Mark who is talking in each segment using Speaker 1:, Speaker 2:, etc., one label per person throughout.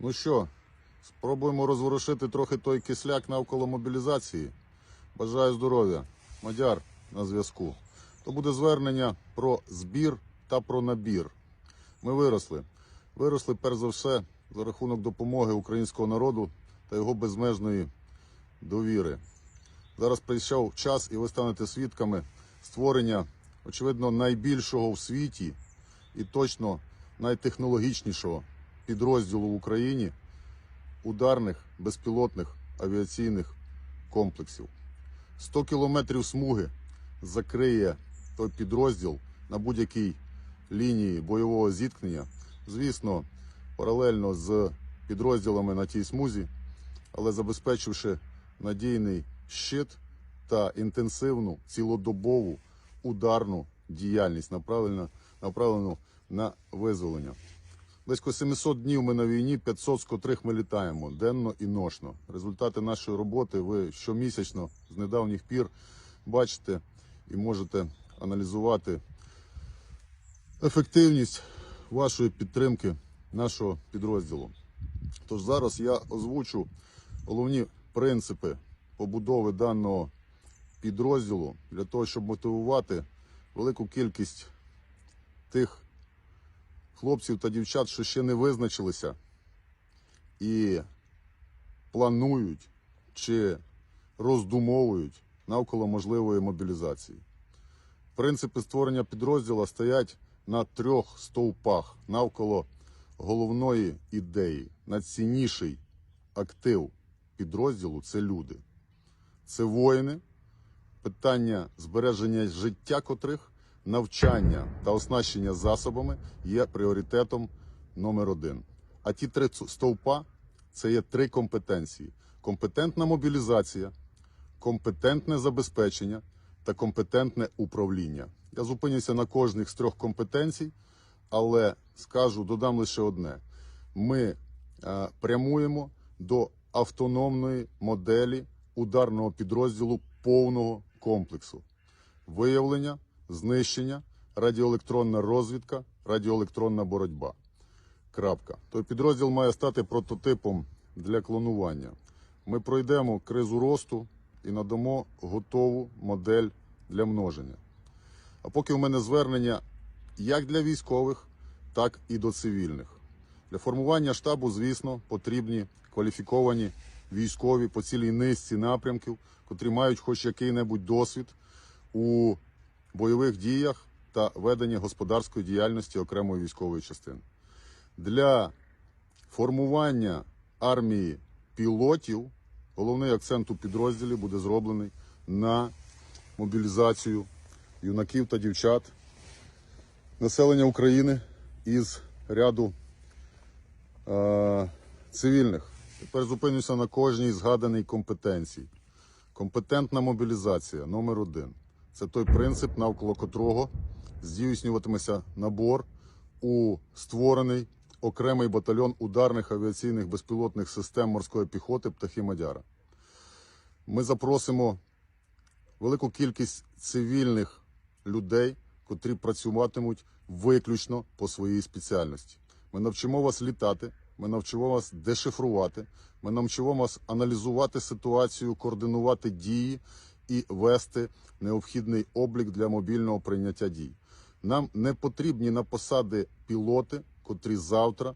Speaker 1: Ну що, спробуємо розворушити трохи той кисляк навколо мобілізації. Бажаю здоров'я. Мадяр на зв'язку. То буде звернення про збір та про набір. Ми виросли. Виросли перш за все за рахунок допомоги українського народу та його безмежної довіри. Зараз прийшов час, і ви станете свідками створення, очевидно, найбільшого в світі і точно найтехнологічнішого підрозділу в Україні ударних безпілотних авіаційних комплексів. 100 кілометрів смуги закриє той підрозділ на будь-якій лінії бойового зіткнення. Звісно, паралельно з підрозділами на тій смузі, але забезпечивши надійний щит та інтенсивну цілодобову ударну діяльність, направлену, на визволення. Близько 700 днів ми на війні, 500 з котрих ми літаємо денно і ношно. Результати нашої роботи ви щомісячно з недавніх пір бачите і можете аналізувати ефективність вашої підтримки нашого підрозділу. Тож зараз я озвучу головні принципи побудови даного підрозділу для того, щоб мотивувати велику кількість тих хлопців та дівчат, що ще не визначилися і планують чи роздумовують навколо можливої мобілізації. Принципи створення підрозділу стоять на трьох стовпах навколо головної ідеї. Найцінніший актив підрозділу це люди. Це воїни, питання збереження життя котрих, навчання та оснащення засобами є пріоритетом номер один. А ті три стовпа це є три компетенції: компетентна мобілізація, компетентне забезпечення та компетентне управління. Я зупинюся на кожній з трьох компетенцій, але скажу, додам лише одне: ми е, прямуємо до автономної моделі ударного підрозділу повного комплексу виявлення, знищення, радіоелектронна розвідка, радіоелектронна боротьба. Крапка. Той підрозділ має стати прототипом для клонування. Ми пройдемо кризу росту і надамо готову модель для множення. А поки у мене звернення як для військових, так і до цивільних. Для формування штабу, звісно, потрібні кваліфіковані військові по цілій низці напрямків, котрі мають хоч який-небудь досвід у бойових діях та веденні господарської діяльності окремої військової частини. Для формування армії пілотів головний акцент у підрозділі буде зроблений на мобілізацію юнаків та дівчат населення України із ряду е, цивільних. Тепер зупинюся на кожній згаданій компетенції. Компетентна мобілізація номер один. Це той принцип, навколо котрого здійснюватиметься набор у створений окремий батальйон ударних авіаційних безпілотних систем морської піхоти птахи Мадяра. Ми запросимо велику кількість цивільних людей, котрі працюватимуть виключно по своїй спеціальності. Ми навчимо вас літати, ми навчимо вас дешифрувати, ми навчимо вас аналізувати ситуацію, координувати дії і вести необхідний облік для мобільного прийняття дій. Нам не потрібні на посади пілоти, котрі завтра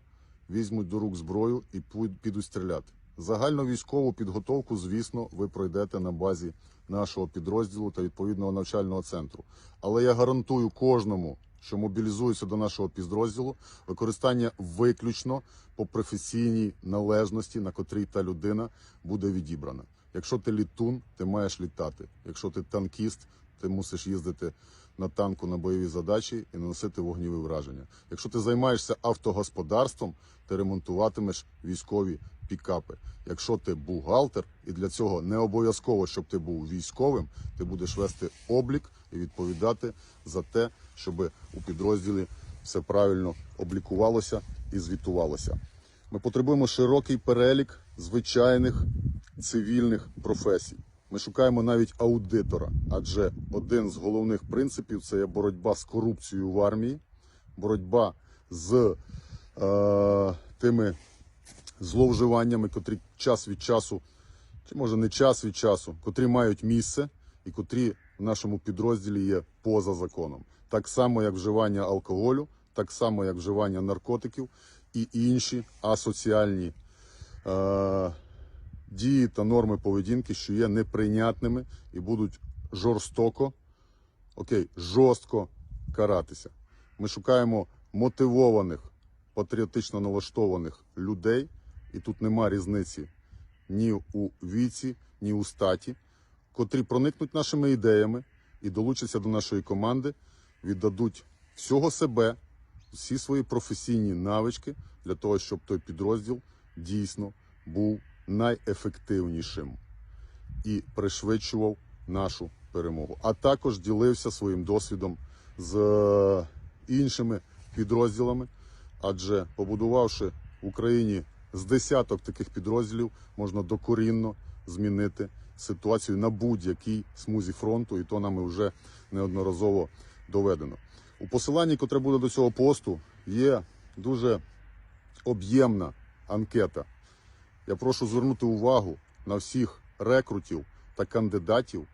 Speaker 1: візьмуть до рук зброю і підуть стріляти. Загальну військову підготовку, звісно, ви пройдете на базі нашого підрозділу та відповідного навчального центру. Але я гарантую кожному, що мобілізується до нашого підрозділу, використання виключно по професійній належності, на котрій та людина буде відібрана. Якщо ти літун, ти маєш літати. Якщо ти танкіст, ти мусиш їздити на танку на бойові задачі і наносити вогніві враження. Якщо ти займаєшся автогосподарством, ти ремонтуватимеш військові пікапи. Якщо ти бухгалтер, і для цього не обов'язково, щоб ти був військовим, ти будеш вести облік і відповідати за те, щоб у підрозділі все правильно облікувалося і звітувалося. Ми потребуємо широкий перелік звичайних цивільних професій. Ми шукаємо навіть аудитора, адже один з головних принципів це є боротьба з корупцією в армії, боротьба з е, тими зловживаннями, котрі час від часу, чи може не час від часу, котрі мають місце і котрі в нашому підрозділі є поза законом. Так само, як вживання алкоголю, так само, як вживання наркотиків і інші асоціальні е, дії та норми поведінки, що є неприйнятними і будуть жорстоко, окей, жорстко каратися. Ми шукаємо мотивованих, патріотично налаштованих людей, і тут нема різниці ні у віці, ні у статі, котрі проникнуть нашими ідеями і долучаться до нашої команди, віддадуть всього себе, всі свої професійні навички для того, щоб той підрозділ дійсно був найефективнішим і пришвидшував нашу перемогу. А також ділився своїм досвідом з е, іншими підрозділами, адже побудувавши в Україні з десяток таких підрозділів, можна докорінно змінити ситуацію на будь-якій смузі фронту, і то нами вже неодноразово доведено. У посиланні, котре буде до цього посту, є дуже об'ємна анкета. Я прошу звернути увагу на всіх рекрутів та кандидатів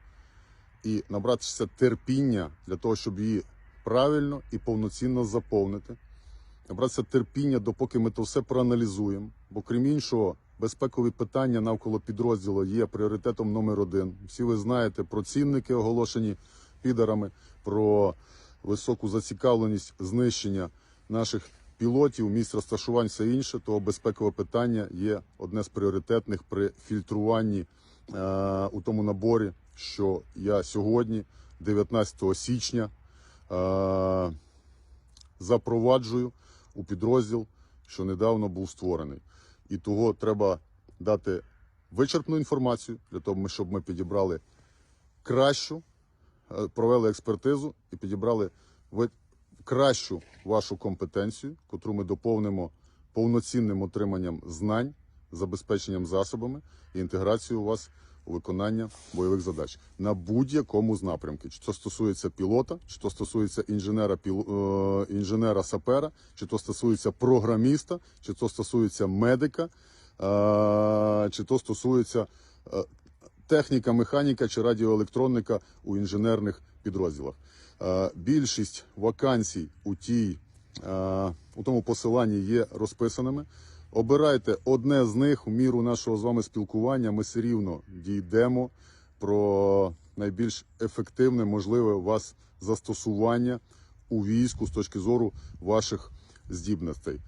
Speaker 1: і набратися терпіння для того, щоб її правильно і повноцінно заповнити. Набратися терпіння, допоки ми то все проаналізуємо. Бо крім іншого, безпекові питання навколо підрозділу є пріоритетом номер один. Всі ви знаєте про цінники, оголошені підарами, про високу зацікавленість знищення наших пілотів, місць розташувань, все інше. То безпекове питання є одне з пріоритетних при фільтруванні е, у тому наборі, що я сьогодні, 19 січня, е, запроваджую у підрозділ, що недавно був створений. І того треба дати вичерпну інформацію для того, щоб ми підібрали кращу, е, провели експертизу і підібрали ви- кращу вашу компетенцію, котру ми доповнимо повноцінним отриманням знань, забезпеченням засобами і інтеграцією вас у виконання бойових задач на будь-якому з напрямку. Чи то стосується пілота, чи то стосується інженера, е, інженера сапера, чи то стосується програміста, чи то стосується медика, е, чи то стосується е, техніка, механіка чи радіоелектроніка у інженерних підрозділах. Е, Більшість вакансій у тій е, у тому посиланні є розписаними. Обирайте одне з них у міру нашого з вами спілкування. Ми все рівно дійдемо про найбільш ефективне, можливе у вас застосування у війську з точки зору ваших здібностей.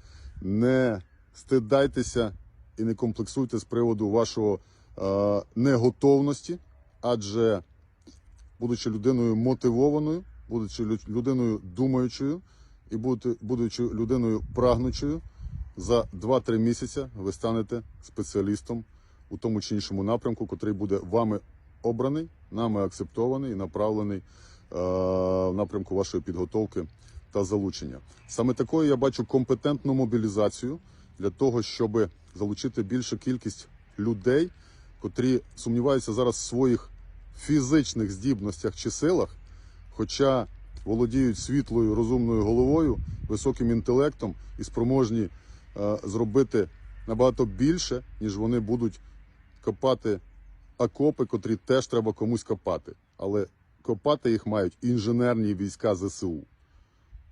Speaker 1: Не стидайтеся і не комплексуйте з приводу вашого е, неготовності, адже будучи людиною мотивованою, будучи лю- людиною думаючою і будучи, людиною прагнучою, за 2-3 місяці ви станете спеціалістом у тому чи іншому напрямку, котрий буде вами обраний, нами акцептований і направлений е, в напрямку вашої підготовки та залучення. Саме такою я бачу компетентну мобілізацію для того, щоб залучити більшу кількість людей, котрі сумніваються зараз в своїх фізичних здібностях чи силах, хоча володіють світлою розумною головою, високим інтелектом і спроможні е, зробити набагато більше, ніж вони будуть копати окопи, котрі теж треба комусь копати. Але копати їх мають інженерні війська ЗСУ,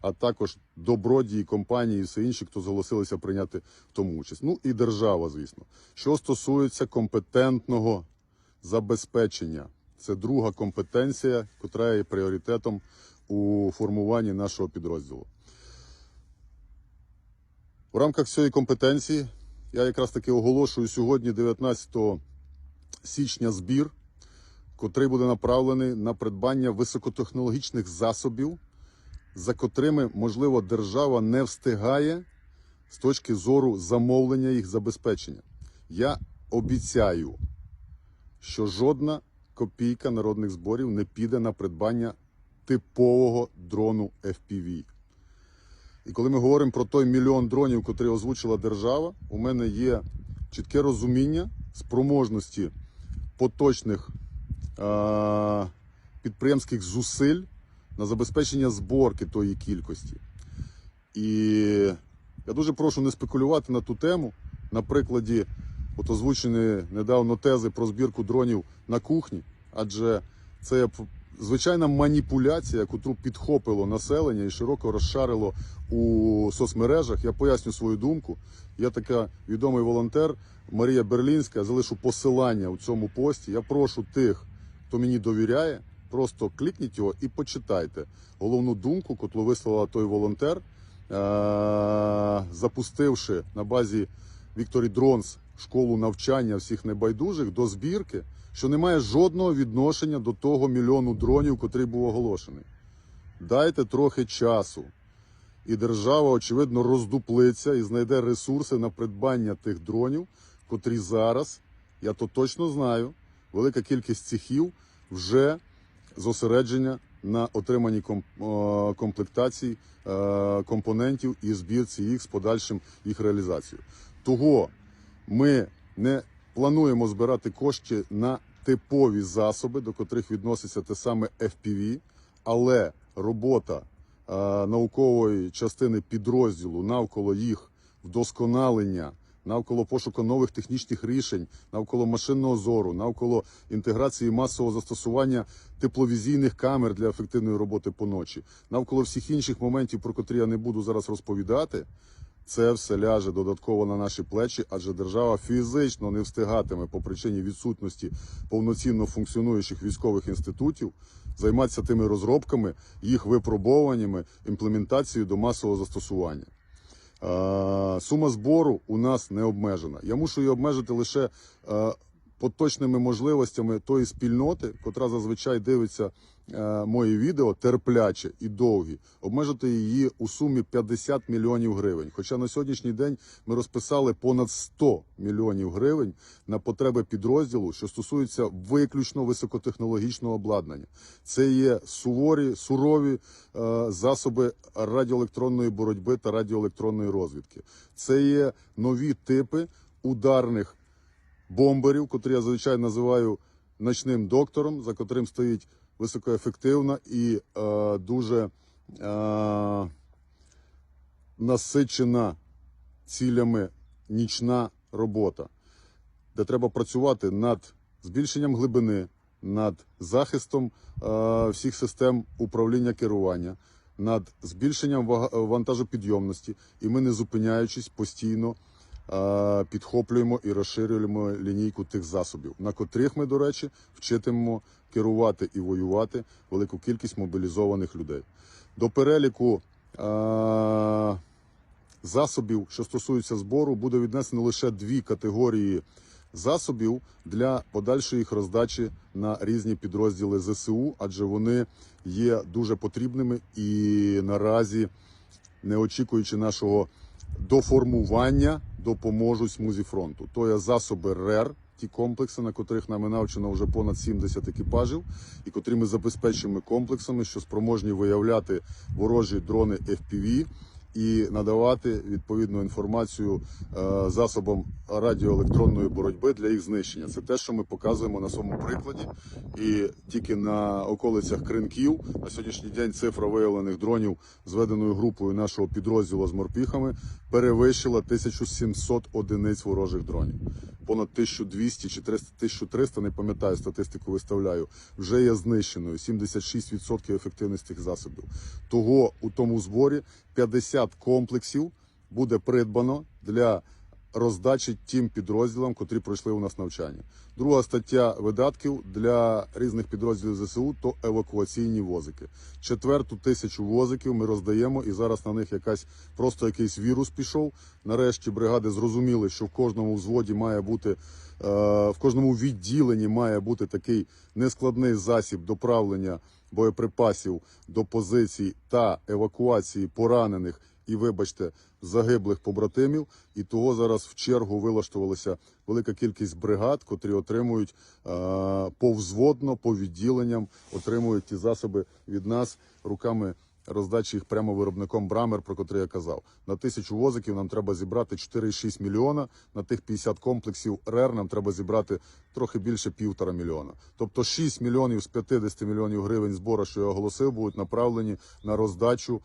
Speaker 1: а також добродії, компанії і все інші, хто зголосилися прийняти в тому участь. Ну і держава, звісно. Що стосується компетентного забезпечення, це друга компетенція, котра є пріоритетом у формуванні нашого підрозділу. В рамках цієї компетенції я якраз таки оголошую сьогодні, 19 січня, збір, котрий буде направлений на придбання високотехнологічних засобів, за котрими, можливо, держава не встигає з точки зору замовлення їх забезпечення. Я обіцяю, що жодна копійка народних зборів не піде на придбання типового дрону FPV. І коли ми говоримо про той мільйон дронів, котрий озвучила держава, у мене є чітке розуміння спроможності поточних е- підприємських зусиль на забезпечення зборки тої кількості. І я дуже прошу не спекулювати на ту тему, на прикладі от озвучені недавно тези про збірку дронів на кухні, адже це звичайна маніпуляція, яку підхопило населення і широко розшарило у соцмережах. Я поясню свою думку. Я така відомий волонтер Марія Берлінська. Залишу посилання у цьому пості. Я прошу тих, хто мені довіряє, просто клікніть його і почитайте головну думку, котру висловила той волонтер, е- запустивши на базі Вікторі Дронс школу навчання всіх небайдужих до збірки, що не має жодного відношення до того мільйону дронів, котрий був оголошений. Дайте трохи часу. І держава, очевидно, роздуплиться і знайде ресурси на придбання тих дронів, котрі зараз, я то точно знаю, велика кількість цехів вже зосередження на отриманні е, комплектацій е, компонентів і збірці їх з подальшим їх реалізацією. Того ми не плануємо збирати кошти на типові засоби, до котрих відноситься те саме FPV, але робота е, наукової частини підрозділу навколо їх вдосконалення, навколо пошуку нових технічних рішень, навколо машинного зору, навколо інтеграції масового застосування тепловізійних камер для ефективної роботи по ночі, навколо всіх інших моментів, про котрі я не буду зараз розповідати. Це все ляже додатково на наші плечі, адже держава фізично не встигатиме по причині відсутності повноцінно функціонуючих військових інститутів займатися тими розробками, їх випробуваннями, імплементацією до масового застосування. Сума збору у нас не обмежена. Я мушу її обмежити лише поточними можливостями тої спільноти, котра зазвичай дивиться е, мої відео терпляче і довгі, обмежити її у сумі 50 мільйонів гривень. Хоча на сьогоднішній день ми розписали понад 100 мільйонів гривень на потреби підрозділу, що стосуються виключно високотехнологічного обладнання. Це є суворі, сурові е, засоби радіоелектронної боротьби та радіоелектронної розвідки. Це є нові типи ударних бомберів, котрі я зазвичай називаю ночним доктором, за котрим стоїть високоефективна і е, дуже е, насичена цілями нічна робота, де треба працювати над збільшенням глибини, над захистом е, всіх систем управління керування, над збільшенням вантажопідйомності, і ми, не зупиняючись, постійно підхоплюємо і розширюємо лінійку тих засобів, на котрих ми, до речі, вчитимемо керувати і воювати велику кількість мобілізованих людей. До переліку засобів, що стосуються збору, буде віднесено лише дві категорії засобів для подальшої їх роздачі на різні підрозділи ЗСУ, адже вони є дуже потрібними і наразі, не очікуючи нашого доформування, допоможуть смузі фронту. То є засоби РЕР, ті комплекси, на котрих нами навчено вже понад 70 екіпажів, і котрі ми забезпечуємо комплексами, що спроможні виявляти ворожі дрони FPV і надавати відповідну інформацію е, засобам радіоелектронної боротьби для їх знищення. Це те, що ми показуємо на своєму прикладі. І тільки на околицях кринків на сьогоднішній день цифра виявлених дронів зведеною групою нашого підрозділу з морпіхами перевищила 1700 одиниць ворожих дронів. Понад 1200 чи 300, 1300, не пам'ятаю, статистику виставляю, вже є знищеною. 76% ефективності цих засобів. Того у тому зборі 50 комплексів буде придбано для роздачі тим підрозділам, котрі пройшли у нас навчання. Друга стаття видатків для різних підрозділів ЗСУ то евакуаційні возики. Четверту тисячу возиків ми роздаємо, і зараз на них якась просто якийсь вірус пішов. Нарешті бригади зрозуміли, що в кожному взводі має бути. е, В кожному відділенні має бути такий нескладний засіб доправлення боєприпасів до позицій та евакуації поранених і, вибачте, загиблих побратимів. І того зараз в чергу вилаштувалася велика кількість бригад, котрі отримують повзводно, по відділенням, отримують ті засоби від нас руками. Роздачі їх прямо виробником Брамер, про котрий я казав. На тисячу возиків нам треба зібрати 4,6 мільйона. На тих 50 комплексів РЕР нам треба зібрати трохи більше півтора мільйона. Тобто 6 мільйонів з 50 мільйонів гривень збору, що я оголосив, будуть направлені на роздачу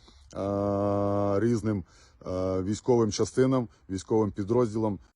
Speaker 1: різним е- військовим частинам, військовим підрозділам